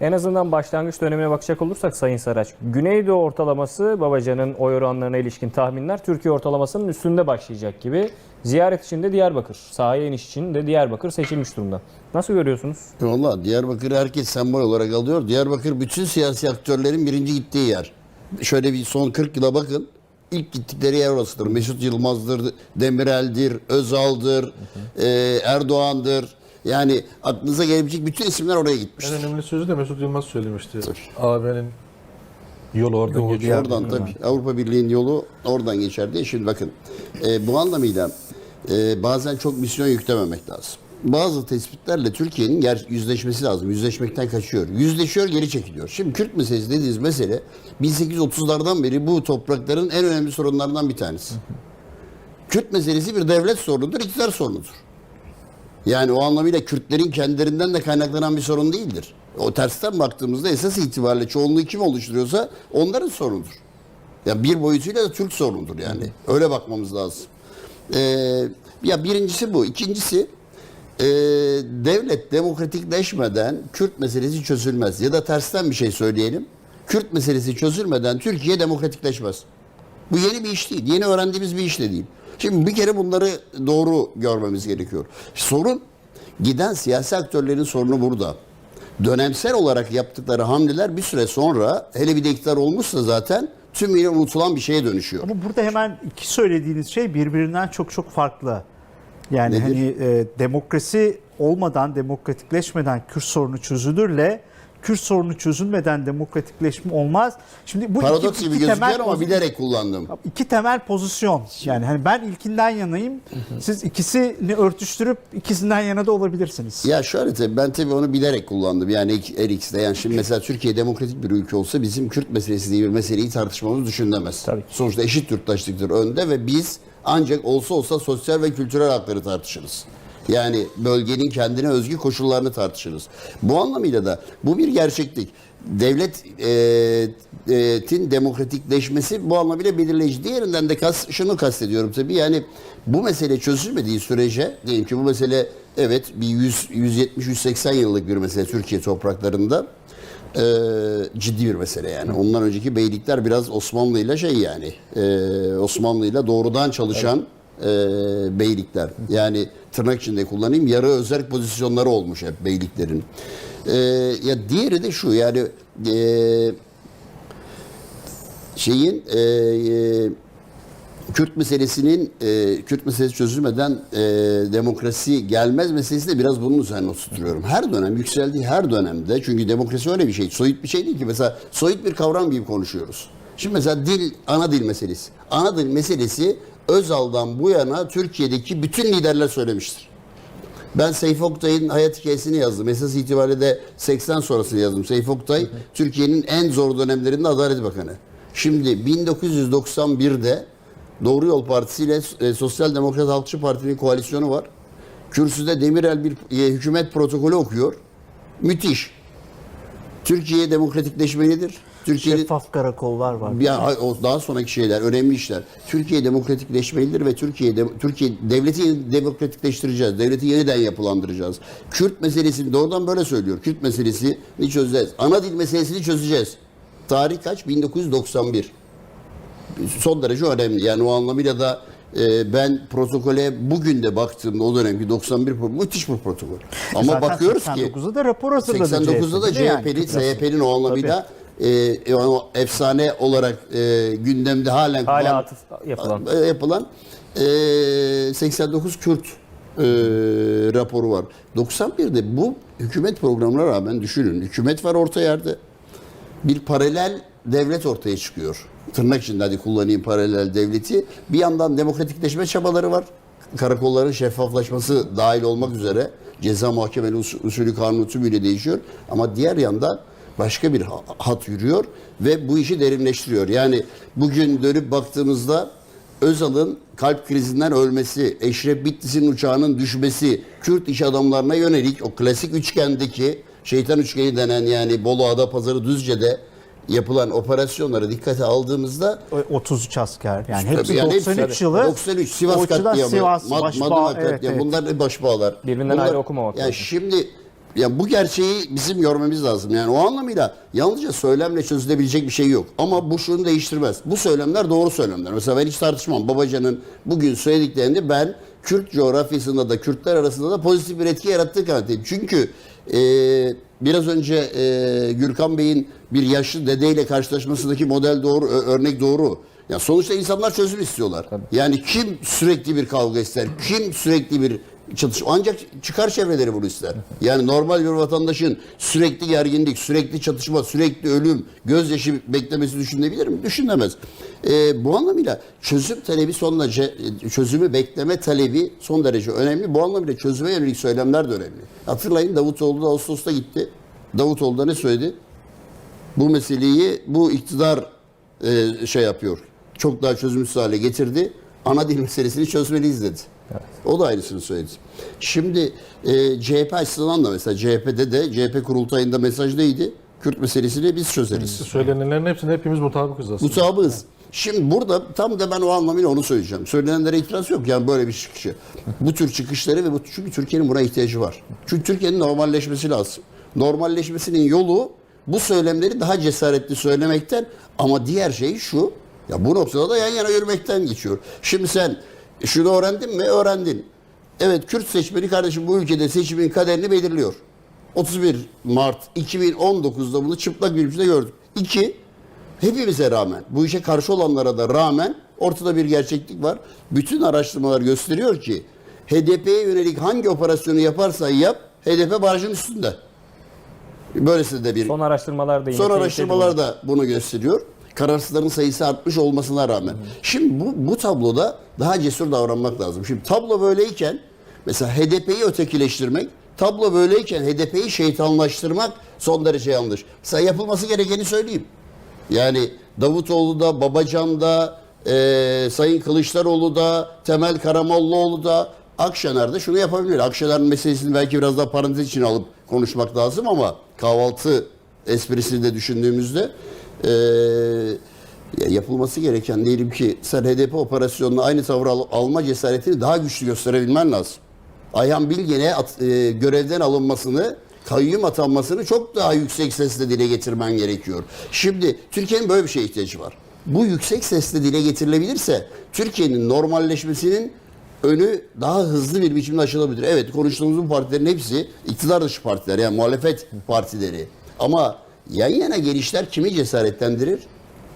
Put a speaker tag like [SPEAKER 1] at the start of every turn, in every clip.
[SPEAKER 1] En azından başlangıç dönemine bakacak olursak Sayın Saraç, Güneydoğu ortalaması Babacan'ın oy oranlarına ilişkin tahminler Türkiye ortalamasının üstünde başlayacak gibi. Ziyaret için de Diyarbakır, sahaya iniş için de Diyarbakır seçilmiş durumda. Nasıl görüyorsunuz?
[SPEAKER 2] Valla Diyarbakır'ı herkes sembol olarak alıyor. Diyarbakır bütün siyasi aktörlerin birinci gittiği yer. Şöyle bir son 40 yıla bakın. İlk gittikleri yer orasıdır. Mesut Yılmaz'dır, Demirel'dir, Özal'dır, e, Erdoğan'dır. Yani aklınıza gelebilecek bütün isimler oraya
[SPEAKER 3] En
[SPEAKER 2] gitmiştir.
[SPEAKER 3] önemli sözü de Mesut Yılmaz söylemişti. AB'nin yolu oradan geçiyor.
[SPEAKER 2] Oradan tabii Avrupa Birliği'nin yolu oradan geçer diye. Şimdi bakın e, bu anlamıyla e, bazen çok misyon yüklememek lazım. Bazı tespitlerle Türkiye'nin ger- yüzleşmesi lazım. Yüzleşmekten kaçıyor. Yüzleşiyor, geri çekiliyor. Şimdi Kürt meselesi dediğiniz mesele 1830'lardan beri bu toprakların en önemli sorunlarından bir tanesi. Kürt meselesi bir devlet sorunudur, iktidar sorunudur. Yani o anlamıyla Kürtlerin kendilerinden de kaynaklanan bir sorun değildir. O tersten baktığımızda esas itibariyle çoğunluğu kim oluşturuyorsa onların sorunudur. Ya bir boyutuyla da Türk sorunudur yani. Öyle bakmamız lazım. Ee, ya birincisi bu. İkincisi e, devlet demokratikleşmeden Kürt meselesi çözülmez. Ya da tersten bir şey söyleyelim. Kürt meselesi çözülmeden Türkiye demokratikleşmez. Bu yeni bir iş değil. Yeni öğrendiğimiz bir iş de değil. Şimdi bir kere bunları doğru görmemiz gerekiyor. Sorun giden siyasi aktörlerin sorunu burada. Dönemsel olarak yaptıkları hamleler bir süre sonra hele bir de iktidar olmuşsa zaten tümüyle unutulan bir şeye dönüşüyor.
[SPEAKER 4] Ama burada hemen iki söylediğiniz şey birbirinden çok çok farklı. Yani
[SPEAKER 2] Nedir?
[SPEAKER 4] hani e, demokrasi olmadan, demokratikleşmeden Kürt sorunu çözülürle Kürt sorunu çözülmeden demokratikleşme olmaz. Şimdi bu
[SPEAKER 2] Paradoks
[SPEAKER 4] iki,
[SPEAKER 2] gibi
[SPEAKER 4] iki
[SPEAKER 2] gözüküyor
[SPEAKER 4] temel
[SPEAKER 2] ama bilerek kullandım.
[SPEAKER 4] iki temel pozisyon. Yani hani ben ilkinden yanayım. Siz ikisini örtüştürüp ikisinden yana da olabilirsiniz.
[SPEAKER 2] Ya şöyle tabii ben tabii onu bilerek kullandım. Yani her ikisi de. Yani şimdi mesela Türkiye demokratik bir ülke olsa bizim Kürt meselesi diye bir meseleyi tartışmamız düşünülemez.
[SPEAKER 1] Tabii.
[SPEAKER 2] Sonuçta eşit yurttaşlıktır önde ve biz ancak olsa olsa sosyal ve kültürel hakları tartışırız. Yani bölgenin kendine özgü koşullarını tartışırız. Bu anlamıyla da bu bir gerçeklik. Devletin demokratikleşmesi bu anlamıyla belirleyici. Diğerinden de kas, şunu kastediyorum tabii. Yani bu mesele çözülmediği sürece diyelim ki bu mesele evet bir 100 170 180 yıllık bir mesele Türkiye topraklarında. Ee, ciddi bir mesele yani. Ondan önceki beylikler biraz Osmanlı'yla şey yani e, Osmanlı'yla doğrudan çalışan e, beylikler. Yani tırnak içinde kullanayım yarı özerk pozisyonları olmuş hep beyliklerin. E, ya diğeri de şu yani e, şeyin e, e, Kürt meselesinin e, Kürt meselesi çözülmeden e, demokrasi gelmez meselesi de biraz bunun üzerine oturtuyorum. Her dönem yükseldiği her dönemde çünkü demokrasi öyle bir şey. Soyut bir şey değil ki. Mesela soyut bir kavram gibi konuşuyoruz. Şimdi mesela dil, ana dil meselesi. Ana dil meselesi Özal'dan bu yana Türkiye'deki bütün liderler söylemiştir. Ben Seyfi Oktay'ın hayat hikayesini yazdım. Esas itibariyle de 80 sonrasını yazdım. Seyfi Oktay, Türkiye'nin en zor dönemlerinde Adalet Bakanı. Şimdi 1991'de Doğru Yol Partisi ile e, Sosyal Demokrat Halkçı Parti'nin koalisyonu var. Kürsüde Demirel bir e, hükümet protokolü okuyor. Müthiş. Türkiye demokratikleşmelidir. Türkiye'nin
[SPEAKER 4] Şeffaf karakollar var.
[SPEAKER 2] ya o daha sonraki şeyler, önemli işler. Türkiye demokratikleşmelidir ve Türkiye de- Türkiye devleti demokratikleştireceğiz. Devleti yeniden yapılandıracağız. Kürt meselesini doğrudan böyle söylüyor. Kürt meselesini çözeceğiz. Ana dil meselesini çözeceğiz. Tarih kaç? 1991. Son derece önemli. Yani o anlamıyla da e, ben protokole bugün de baktığımda o dönemki 91 pro- müthiş bir protokol. Ama
[SPEAKER 4] Zaten
[SPEAKER 2] bakıyoruz ki
[SPEAKER 4] 89'da da rapor hazırladı
[SPEAKER 2] 89'da da
[SPEAKER 4] CHP'de yani.
[SPEAKER 2] CHP'nin, o anlamıyla e, o efsane olarak e, gündemde halen
[SPEAKER 1] Hala
[SPEAKER 2] kullan-
[SPEAKER 1] atıf yapılan.
[SPEAKER 2] e, yapılan e, 89 Kürt e, raporu var. 91'de bu hükümet programına rağmen düşünün. Hükümet var orta yerde. Bir paralel devlet ortaya çıkıyor. Tırnak içinde hadi kullanayım paralel devleti. Bir yandan demokratikleşme çabaları var. Karakolların şeffaflaşması dahil olmak üzere ceza muhakemeli us- usulü kanunu tümüyle değişiyor. Ama diğer yandan başka bir ha- hat yürüyor ve bu işi derinleştiriyor. Yani bugün dönüp baktığımızda Özal'ın kalp krizinden ölmesi, Eşref Bitlis'in uçağının düşmesi, Kürt iş adamlarına yönelik o klasik üçgendeki şeytan üçgeni denen yani Bolu Adapazarı Düzce'de yapılan operasyonları dikkate aldığımızda
[SPEAKER 4] O 33 asker. Yani hepsi
[SPEAKER 2] Tabii yani
[SPEAKER 4] 93
[SPEAKER 2] hepsi-
[SPEAKER 4] yılı.
[SPEAKER 2] 93 Sivas katliamı,
[SPEAKER 4] Sivas,
[SPEAKER 2] Mad-
[SPEAKER 4] Başbağ,
[SPEAKER 2] Madımak
[SPEAKER 4] evet,
[SPEAKER 2] katliamı
[SPEAKER 4] evet.
[SPEAKER 2] bunlar başbağlar.
[SPEAKER 1] Birbirinden
[SPEAKER 2] Bunlar-
[SPEAKER 1] ayrı okumamak
[SPEAKER 2] Yani
[SPEAKER 1] lazım.
[SPEAKER 2] şimdi ya bu gerçeği bizim görmemiz lazım. Yani o anlamıyla yalnızca söylemle çözülebilecek bir şey yok. Ama bu şunu değiştirmez. Bu söylemler doğru söylemler. Mesela ben hiç tartışmam. Babacan'ın bugün söylediklerini ben Kürt coğrafyasında da Kürtler arasında da pozitif bir etki yarattığı kanaatindeyim. Çünkü e, biraz önce e, Gürkan Bey'in bir yaşlı dedeyle karşılaşmasındaki model doğru, örnek doğru. Ya sonuçta insanlar çözüm istiyorlar. Yani kim sürekli bir kavga ister? Kim sürekli bir çatışma? Ancak çıkar çevreleri bunu ister. Yani normal bir vatandaşın sürekli gerginlik, sürekli çatışma, sürekli ölüm, gözyaşı beklemesi düşünebilir mi? Düşünemez. Ee, bu anlamıyla çözüm talebi son derece, çözümü bekleme talebi son derece önemli. Bu anlamıyla çözüme yönelik söylemler de önemli. Hatırlayın Davutoğlu da Ağustos'ta gitti. Davutoğlu da ne söyledi? bu meseleyi bu iktidar e, şey yapıyor. Çok daha çözümsüz hale getirdi. Ana dil meselesini çözmeliyiz dedi. O da aynısını söyledi. Şimdi e, CHP açısından da mesela CHP'de de CHP kurultayında mesaj neydi? Kürt meselesini biz çözeriz.
[SPEAKER 3] Söylenenlerin hepsine hepimiz mutabıkız aslında.
[SPEAKER 2] Mutabığız. Şimdi burada tam da ben o anlamıyla onu söyleyeceğim. Söylenenlere itiraz yok yani böyle bir çıkışı. Bu tür çıkışları ve bu çünkü Türkiye'nin buna ihtiyacı var. Çünkü Türkiye'nin normalleşmesi lazım. Normalleşmesinin yolu bu söylemleri daha cesaretli söylemekten ama diğer şey şu. Ya bu noktada da yan yana yürümekten geçiyor. Şimdi sen şunu öğrendin mi? Öğrendin. Evet Kürt seçmeni kardeşim bu ülkede seçimin kaderini belirliyor. 31 Mart 2019'da bunu çıplak bir biçimde gördük. İki, hepimize rağmen, bu işe karşı olanlara da rağmen ortada bir gerçeklik var. Bütün araştırmalar gösteriyor ki HDP'ye yönelik hangi operasyonu yaparsan yap, HDP barajın üstünde. Böylesi de bir
[SPEAKER 1] Son araştırmalar da yine
[SPEAKER 2] Son araştırmalar da bunu gösteriyor. Kararsızların sayısı artmış olmasına rağmen. Şimdi bu, bu tabloda daha cesur davranmak lazım. Şimdi tablo böyleyken mesela HDP'yi ötekileştirmek, tablo böyleyken HDP'yi şeytanlaştırmak son derece yanlış. Mesela yapılması gerekeni söyleyeyim. Yani Davutoğlu da, Babacan da, eee, Sayın Kılıçdaroğlu da, Temel Karamollaoğlu da, Akşener de şunu yapabilir. Akşener'in meselesini belki biraz daha parantez içine alıp konuşmak lazım ama kahvaltı esprisini de düşündüğümüzde ya yapılması gereken diyelim ki sen HDP operasyonuna aynı tavrı al- alma cesaretini daha güçlü gösterebilmen lazım. Ayhan Bilgen'e e, görevden alınmasını, kayyum atanmasını çok daha yüksek sesle dile getirmen gerekiyor. Şimdi Türkiye'nin böyle bir şeye ihtiyacı var. Bu yüksek sesle dile getirilebilirse Türkiye'nin normalleşmesinin önü daha hızlı bir biçimde açılabilir. Evet konuştuğumuz bu partilerin hepsi iktidar dışı partiler yani muhalefet partileri. Ama yan yana gelişler kimi cesaretlendirir?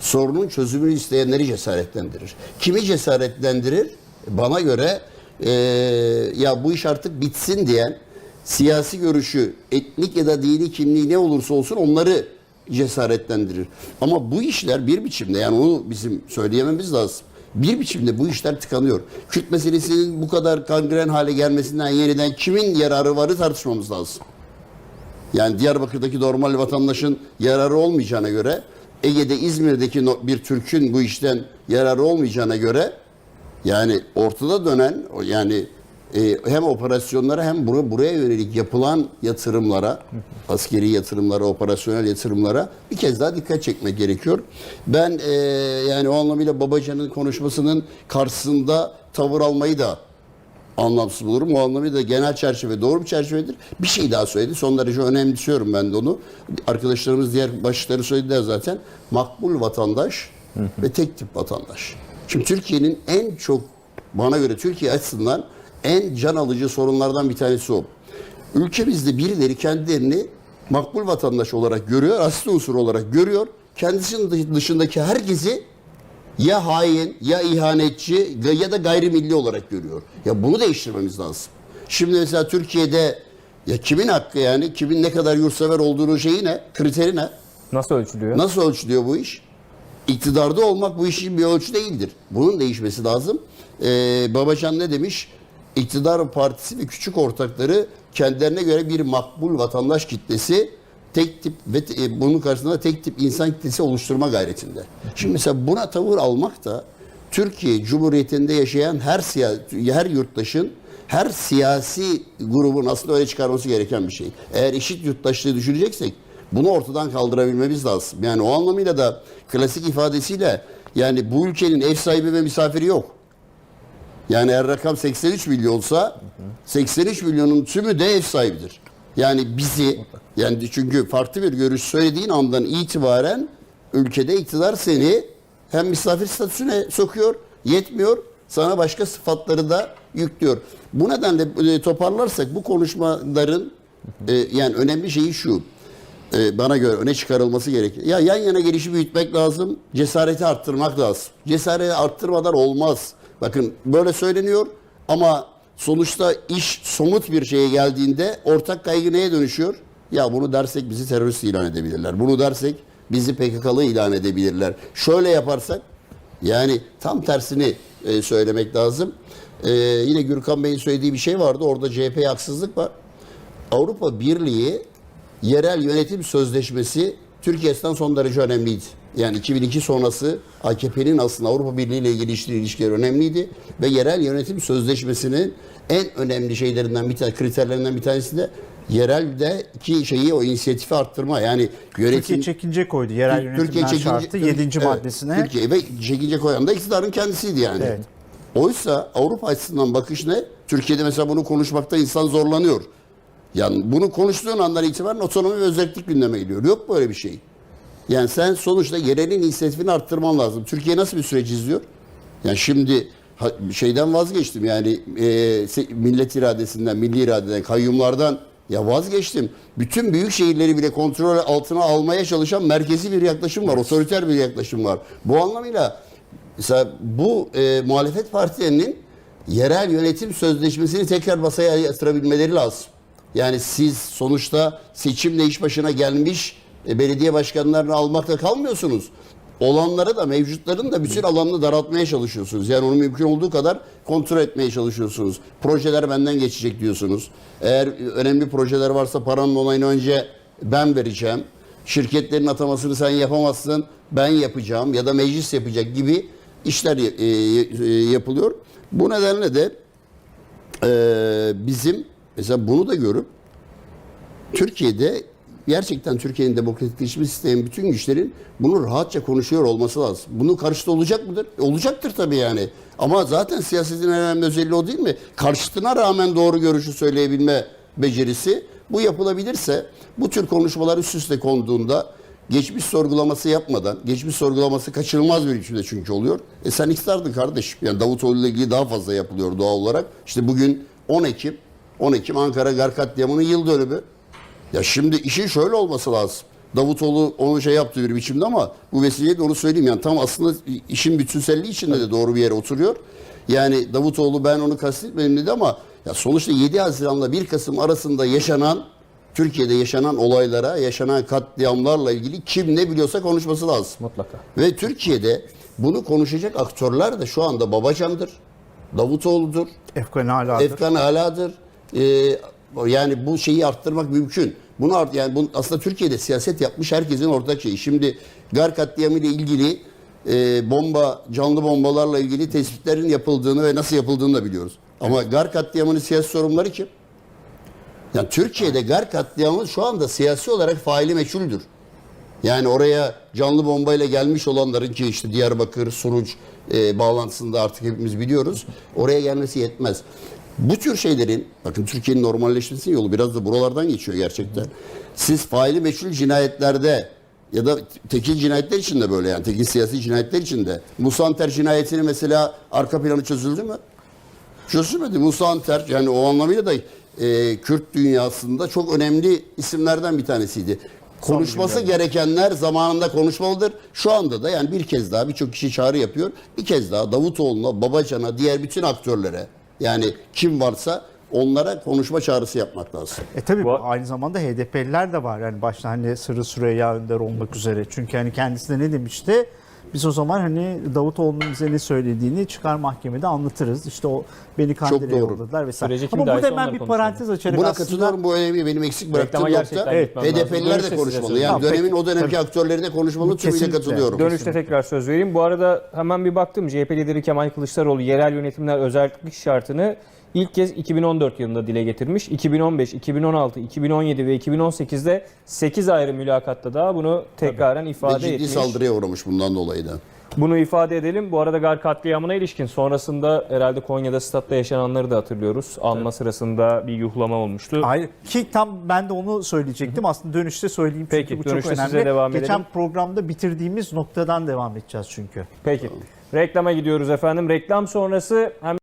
[SPEAKER 2] sorunun çözümünü isteyenleri cesaretlendirir. Kimi cesaretlendirir? Bana göre eee, ya bu iş artık bitsin diyen siyasi görüşü, etnik ya da dini kimliği ne olursa olsun onları cesaretlendirir. Ama bu işler bir biçimde yani onu bizim söyleyememiz lazım. Bir biçimde bu işler tıkanıyor. Kürt meselesinin bu kadar kangren hale gelmesinden yeniden kimin yararı varı tartışmamız lazım. Yani Diyarbakır'daki normal vatandaşın yararı olmayacağına göre Ege'de İzmir'deki bir Türk'ün bu işten yararı olmayacağına göre yani ortada dönen yani e, hem operasyonlara hem bura, buraya yönelik yapılan yatırımlara, askeri yatırımlara, operasyonel yatırımlara bir kez daha dikkat çekmek gerekiyor. Ben e, yani o anlamıyla Babacan'ın konuşmasının karşısında tavır almayı da anlamsız bulurum. O anlamıyla genel çerçeve doğru bir çerçevedir. Bir şey daha söyledi. Son derece önemsiyorum ben de onu. Arkadaşlarımız diğer başlıkları söylediler zaten. Makbul vatandaş ve tek tip vatandaş. Şimdi Türkiye'nin en çok bana göre Türkiye açısından en can alıcı sorunlardan bir tanesi o. Ülkemizde birileri kendilerini makbul vatandaş olarak görüyor, asli unsur olarak görüyor. Kendisinin dışındaki herkesi ya hain, ya ihanetçi ya da gayrimilli olarak görüyor. Ya bunu değiştirmemiz lazım. Şimdi mesela Türkiye'de ya kimin hakkı yani, kimin ne kadar yurtsever olduğunu şeyi ne, kriteri ne?
[SPEAKER 1] Nasıl ölçülüyor?
[SPEAKER 2] Nasıl ölçülüyor bu iş? İktidarda olmak bu işin bir ölçü değildir. Bunun değişmesi lazım. Ee, Babacan ne demiş? İktidar partisi ve küçük ortakları kendilerine göre bir makbul vatandaş kitlesi tek tip ve e, bunun karşısında tek tip insan kitlesi oluşturma gayretinde. Şimdi mesela buna tavır almak da Türkiye Cumhuriyeti'nde yaşayan her siya- her yurttaşın her siyasi grubun aslında öyle çıkarması gereken bir şey. Eğer eşit yurttaşlığı düşüneceksek bunu ortadan kaldırabilmemiz lazım. Yani o anlamıyla da klasik ifadesiyle yani bu ülkenin ev sahibi ve misafiri yok. Yani eğer rakam 83 milyonsa 83 milyonun tümü de ev sahibidir. Yani bizi yani çünkü farklı bir görüş söylediğin andan itibaren ülkede iktidar seni hem misafir statüsüne sokuyor, yetmiyor, sana başka sıfatları da yüklüyor. Bu nedenle e, toparlarsak bu konuşmaların e, yani önemli şeyi şu. e, bana göre öne çıkarılması gerekir. Ya yan yana gelişi büyütmek lazım, cesareti arttırmak lazım. Cesareti arttırmadan olmaz. Bakın böyle söyleniyor ama sonuçta iş somut bir şeye geldiğinde ortak kaygı neye dönüşüyor? Ya bunu dersek bizi terörist ilan edebilirler. Bunu dersek bizi PKK'lı ilan edebilirler. Şöyle yaparsak yani tam tersini e, söylemek lazım. E, yine Gürkan Bey'in söylediği bir şey vardı. Orada CHP'ye haksızlık var. Avrupa Birliği yerel yönetim sözleşmesi Türkiye'den son derece önemliydi. Yani 2002 sonrası AKP'nin aslında Avrupa Birliği ile ilgili ilişkileri önemliydi ve yerel yönetim sözleşmesinin en önemli şeylerinden bir tane kriterlerinden bir tanesi de yerelde iki şeyi o inisiyatifi arttırma yani yönetim
[SPEAKER 4] Türkiye çekince koydu yerel yönetimler şartı 7.
[SPEAKER 2] evet,
[SPEAKER 4] maddesine.
[SPEAKER 2] Türkiye ve çekince koyan da iktidarın kendisiydi yani.
[SPEAKER 4] Evet.
[SPEAKER 2] Oysa Avrupa açısından bakış ne? Türkiye'de mesela bunu konuşmakta insan zorlanıyor. Yani bunu konuştuğun andan itibaren otonomi ve özellik gündeme geliyor. Yok böyle bir şey. Yani sen sonuçta yerelin inisiyatifini arttırman lazım. Türkiye nasıl bir süreç izliyor? Yani şimdi şeyden vazgeçtim yani e, millet iradesinden, milli iradeden, kayyumlardan ya vazgeçtim. Bütün büyük şehirleri bile kontrol altına almaya çalışan merkezi bir yaklaşım var, otoriter bir yaklaşım var. Bu anlamıyla mesela bu e, muhalefet partilerinin yerel yönetim sözleşmesini tekrar masaya yatırabilmeleri lazım. Yani siz sonuçta seçimle iş başına gelmiş e, belediye başkanlarını almakla kalmıyorsunuz. Olanları da mevcutların da bütün alanını daraltmaya çalışıyorsunuz. Yani onu mümkün olduğu kadar kontrol etmeye çalışıyorsunuz. Projeler benden geçecek diyorsunuz. Eğer önemli projeler varsa paranın onayını önce ben vereceğim. Şirketlerin atamasını sen yapamazsın, ben yapacağım ya da meclis yapacak gibi işler e, e, yapılıyor. Bu nedenle de e, bizim mesela bunu da görüp Türkiye'de gerçekten Türkiye'nin demokratikleşme sistemi bütün güçlerin bunu rahatça konuşuyor olması lazım. Bunun karşıtı olacak mıdır? E, Olacaktır tabii yani. Ama zaten siyasetin en önemli özelliği o değil mi? Karşıtına rağmen doğru görüşü söyleyebilme becerisi. Bu yapılabilirse bu tür konuşmalar üst üste konduğunda geçmiş sorgulaması yapmadan, geçmiş sorgulaması kaçınılmaz bir biçimde çünkü oluyor. E sen iktidardın kardeşim. Yani Davutoğlu ile ilgili daha fazla yapılıyor doğal olarak. İşte bugün 10 Ekim, 10 Ekim Ankara Gar katliamının yıl dönümü. Ya şimdi işin şöyle olması lazım. Davutoğlu onu şey yaptığı bir biçimde ama bu vesileyle de onu söyleyeyim. Yani tam aslında işin bütünselliği içinde de doğru bir yere oturuyor. Yani Davutoğlu ben onu kastetmedim dedi ama ya sonuçta 7 Haziran'la 1 Kasım arasında yaşanan Türkiye'de yaşanan olaylara, yaşanan katliamlarla ilgili kim ne biliyorsa konuşması lazım.
[SPEAKER 1] Mutlaka.
[SPEAKER 2] Ve Türkiye'de bunu konuşacak aktörler de şu anda Babacan'dır, Davutoğlu'dur,
[SPEAKER 4] Efkan haladır.
[SPEAKER 2] Efkan Ala'dır. Ee, yani bu şeyi arttırmak mümkün. Bunu art, yani bu, aslında Türkiye'de siyaset yapmış herkesin ortak şeyi. Şimdi Gar katliamı ile ilgili e, bomba, canlı bombalarla ilgili tespitlerin yapıldığını ve nasıl yapıldığını da biliyoruz. Ama Gar katliamının siyasi sorumluları kim? Yani Türkiye'de Gar katliamı şu anda siyasi olarak faili meçhuldür. Yani oraya canlı bombayla gelmiş olanların ki işte Diyarbakır, Suruç e, bağlantısında artık hepimiz biliyoruz. Oraya gelmesi yetmez. Bu tür şeylerin, bakın Türkiye'nin normalleşmesinin yolu biraz da buralardan geçiyor gerçekten. Siz faili meçhul cinayetlerde ya da tekil cinayetler için de böyle yani tekil siyasi cinayetler için de. Musanter cinayetini mesela arka planı çözüldü mü? Çözülmedi. Musa Anter yani o anlamıyla da e, Kürt dünyasında çok önemli isimlerden bir tanesiydi. Konuşması gerekenler zamanında konuşmalıdır. Şu anda da yani bir kez daha birçok kişi çağrı yapıyor. Bir kez daha Davutoğlu'na, Babacan'a, diğer bütün aktörlere yani kim varsa onlara konuşma çağrısı yapmak lazım.
[SPEAKER 4] E tabii
[SPEAKER 1] Bu-
[SPEAKER 4] aynı zamanda HDP'liler de var. Yani başta hani Sırrı Süreyya Önder olmak üzere. Çünkü hani kendisi de ne demişti? Biz o zaman hani Davutoğlu'nun bize ne söylediğini çıkar mahkemede anlatırız. İşte o beni Kandil'e yolladılar vesaire.
[SPEAKER 1] Süreci
[SPEAKER 4] Ama burada hemen bir parantez açarak
[SPEAKER 2] Buna
[SPEAKER 4] aslında
[SPEAKER 2] katılıyorum. Bu önemli. Benim eksik bıraktığım nokta.
[SPEAKER 1] lazım.
[SPEAKER 2] HDP'liler de konuşmalı. Yani
[SPEAKER 4] vereyim.
[SPEAKER 2] dönemin o dönemki
[SPEAKER 4] Tabii.
[SPEAKER 2] aktörleri de konuşmalı. Tümüyle
[SPEAKER 4] Kesinlikle.
[SPEAKER 2] katılıyorum.
[SPEAKER 1] Dönüşte tekrar söz vereyim. Bu arada hemen bir baktım CHP lideri Kemal Kılıçdaroğlu yerel yönetimler özellik şartını ilk kez 2014 yılında dile getirmiş. 2015, 2016, 2017 ve 2018'de 8 ayrı mülakatta daha bunu tekraren
[SPEAKER 2] Ve
[SPEAKER 1] ifade
[SPEAKER 2] ciddi
[SPEAKER 1] etmiş.
[SPEAKER 2] saldırıya uğramış bundan dolayı da.
[SPEAKER 1] Bunu ifade edelim. Bu arada Gar katliamına ilişkin sonrasında herhalde Konya'da statta yaşananları da hatırlıyoruz. Anma sırasında bir yuhlama olmuştu.
[SPEAKER 4] Hayır ki tam ben de onu söyleyecektim. Aslında dönüşte söyleyeyim çünkü
[SPEAKER 1] Peki,
[SPEAKER 4] bu çok
[SPEAKER 1] dönüşte
[SPEAKER 4] önemli.
[SPEAKER 1] size devam
[SPEAKER 4] Geçen
[SPEAKER 1] edelim.
[SPEAKER 4] programda bitirdiğimiz noktadan devam edeceğiz çünkü.
[SPEAKER 1] Peki. Reklama gidiyoruz efendim. Reklam sonrası hem